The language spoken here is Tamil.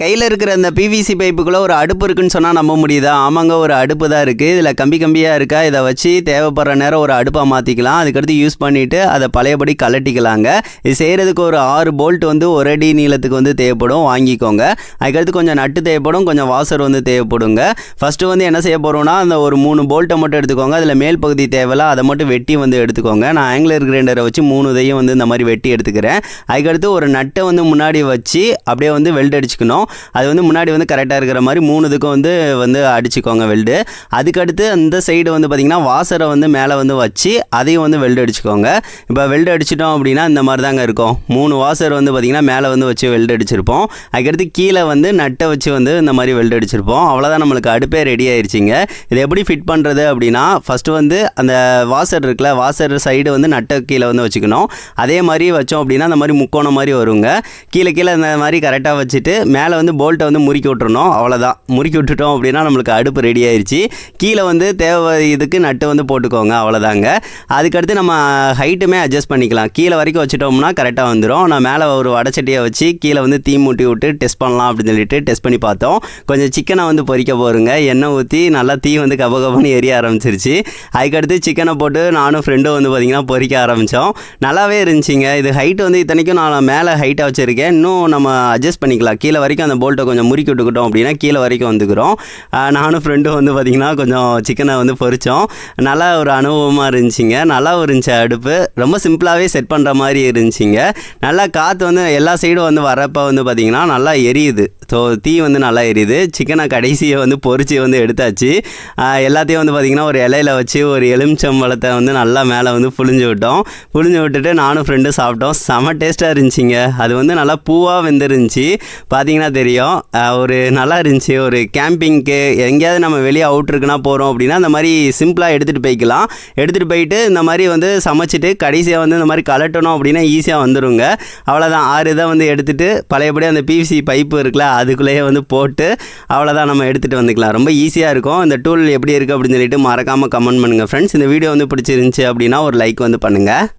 கையில் இருக்கிற அந்த பிவிசி பைப்புக்குள்ளே ஒரு அடுப்பு இருக்குன்னு சொன்னால் நம்ப முடியுதா? ஆமாங்க ஒரு அடுப்பு தான் இருக்குது இதில் கம்பி கம்பியாக இருக்கா? இதை வச்சு தேவைப்படுற நேரம் ஒரு அடுப்பாக மாற்றிக்கலாம் அதுக்கடுத்து யூஸ் பண்ணிவிட்டு அதை பழையபடி கலட்டிக்கலாங்க இது செய்கிறதுக்கு ஒரு ஆறு போல்ட் வந்து ஒரு அடி நீளத்துக்கு வந்து தேவைப்படும். வாங்கிக்கோங்க. அதுக்கடுத்து கொஞ்சம் நட்டு தேவைப்படும். கொஞ்சம் வாசர் வந்து தேவைப்படுங்க. ஃபஸ்ட்டு வந்து என்ன செய்ய போகிறோம்னா அந்த ஒரு மூணு போல்ட்டை மட்டும் எடுத்துக்கோங்க. அதில் மேல் பகுதி தேவையில்ல அதை மட்டும் வெட்டி வந்து எடுத்துக்கோங்க. நான் ஆங்கிலர் கிரைண்டரை வச்சு மூணு இதையும் வந்து இந்த மாதிரி வெட்டி எடுத்துக்கிறேன். அதுக்கடுத்து ஒரு நட்டை வந்து முன்னாடி வச்சு அப்படியே வந்து வெல்ட் அடிச்சுக்கணும். அது வந்து முன்னாடி வந்து கரெக்டாக இருக்கிற மாதிரி மூணு இதுக்கும் வந்து வந்து அடிச்சுக்கோங்க வெல்டு அதுக்கடுத்து அந்த சைடு வந்து பார்த்திங்கன்னா வாசரை வந்து மேலே வந்து வச்சு அதையும் வந்து வெல்டு அடிச்சுக்கோங்க. இப்போ வெல்டு அடிச்சிட்டோம் அப்படின்னா இந்த மாதிரி தாங்க இருக்கும். மூணு வாசர் வந்து பார்த்திங்கன்னா மேலே வந்து வச்சு வெல்டு அடிச்சிருப்போம். அதுக்கடுத்து கீழே வந்து நட்டை வச்சு வந்து இந்த மாதிரி வெல்டு அடிச்சிருப்போம். அவ்வளோதான் நம்மளுக்கு அடுப்பே ரெடி ஆயிடுச்சிங்க இது எப்படி ஃபிட் பண்ணுறது அப்படின்னா ஃபஸ்ட்டு வந்து அந்த வாசர் இருக்குல்ல வாசர் சைடு வந்து நட்டை கீழே வந்து வச்சுக்கணும். அதே மாதிரி வச்சோம் அப்படின்னா அந்த மாதிரி முக்கோணம் மாதிரி வருங்க. கீழே கீழே இந்த மாதிரி கரெக்டாக வச்சுட்டு மேலே வந்து போல்ட்டை வந்து முறுக்கி விட்டுறணும். அவ்வளோதான் முறுக்கி விட்டுட்டோம் அப்படின்னா நம்மளுக்கு அடுப்பு ரெடி ஆயிடுச்சு கீழே வந்து தேவை இதுக்கு நட்டு வந்து போட்டுக்கோங்க. அவ்வளோதாங்க அதுக்கடுத்து நம்ம ஹைட்டுமே அட்ஜஸ்ட் பண்ணிக்கலாம். கீழே வரைக்கும் வச்சுட்டோம்னா கரெக்டாக வந்துடும் நான் மேலே ஒரு வடச்சட்டியை வச்சு கீழே வந்து தீ மூட்டி விட்டு டெஸ்ட் பண்ணலாம் அப்படின்னு சொல்லிட்டு டெஸ்ட் பண்ணி பார்த்தோம். கொஞ்சம் சிக்கனை வந்து பொறிக்க போகிறோங்க எண்ணெய் ஊற்றி நல்லா தீ வந்து கபகபன்னு எரிய ஆரம்பிச்சிருச்சு. அதுக்கடுத்து சிக்கனை போட்டு நானும் ஃப்ரெண்டும் வந்து பார்த்திங்கன்னா பொறிக்க ஆரம்பித்தோம் நல்லாவே இருந்துச்சுங்க. இது ஹைட் வந்து இத்தனைக்கும் நான் மேலே ஹைட்டாக வச்சுருக்கேன். இன்னும் நம்ம அட்ஜஸ்ட் பண்ணிக்கலாம். கீழே வரைக்கும் அந்த போல்ட்டை கொஞ்சம் முறுக்கி விட்டுக்கிட்டோம் அப்படின்னா கீழே வரைக்கும் வந்துக்கிறோம். நானும் ஃப்ரெண்டும் வந்து பார்த்திங்கன்னா கொஞ்சம் சிக்கனை வந்து பொரித்தோம் நல்லா ஒரு அனுபவமாக இருந்துச்சுங்க. நல்லாவும் இருந்துச்சு அடுப்பு. ரொம்ப சிம்பிளாகவே செட் பண்ணுற மாதிரி இருந்துச்சுங்க. நல்லா காற்று வந்து எல்லா சைடும் வந்து வரப்போ வந்து பார்த்திங்கன்னா நல்லா எரியுது. ஸோ தீ வந்து நல்லா எரியுது. சிக்கனை கடைசியை வந்து பொரிச்சு வந்து எடுத்தாச்சு. எல்லாத்தையும் வந்து பார்த்திங்கன்னா ஒரு இலையில வச்சு ஒரு எலுமிச்சம்பழத்தை வந்து நல்லா மேலே வந்து புழிஞ்சு விட்டோம். புழிஞ்சு விட்டுட்டு நானும் ஃப்ரெண்டும் சாப்பிட்டோம். செம டேஸ்ட்டாக இருந்துச்சுங்க. அது வந்து நல்லா பூவாக வெந்துருந்துச்சி. பார்த்தீங்கன்னா தெரியும். ஒரு நல்லா இருந்துச்சு. ஒரு கேம்பிங்க்கு எங்கேயாவது நம்ம வெளியே அவுட்ருக்குனா போகிறோம் அப்படின்னா அந்த மாதிரி சிம்பிளாக எடுத்துகிட்டு போய்க்கலாம். எடுத்துகிட்டு போயிட்டு இந்த மாதிரி வந்து சமைச்சிட்டு கடைசியாக வந்து இந்த மாதிரி கலட்டணும் அப்படின்னா ஈஸியாக வந்துடுங்க அவ்வளோதான் ஆறு இதை வந்து எடுத்துகிட்டு பழையபடி அந்த பிவிசி பைப்பு இருக்குல்ல அதுக்குள்ளேயே வந்து போட்டு அவ்வளோதான் நம்ம எடுத்துகிட்டு வந்துக்கலாம். ரொம்ப ஈஸியாக இருக்கும். இந்த டூல் எப்படி இருக்குது அப்படின்னு சொல்லிட்டு மறக்காமல் கமெண்ட் பண்ணுங்கள் ஃப்ரெண்ட்ஸ் இந்த வீடியோ வந்து பிடிச்சிருந்துச்சி அப்படின்னா ஒரு லைக் வந்து பண்ணுங்கள்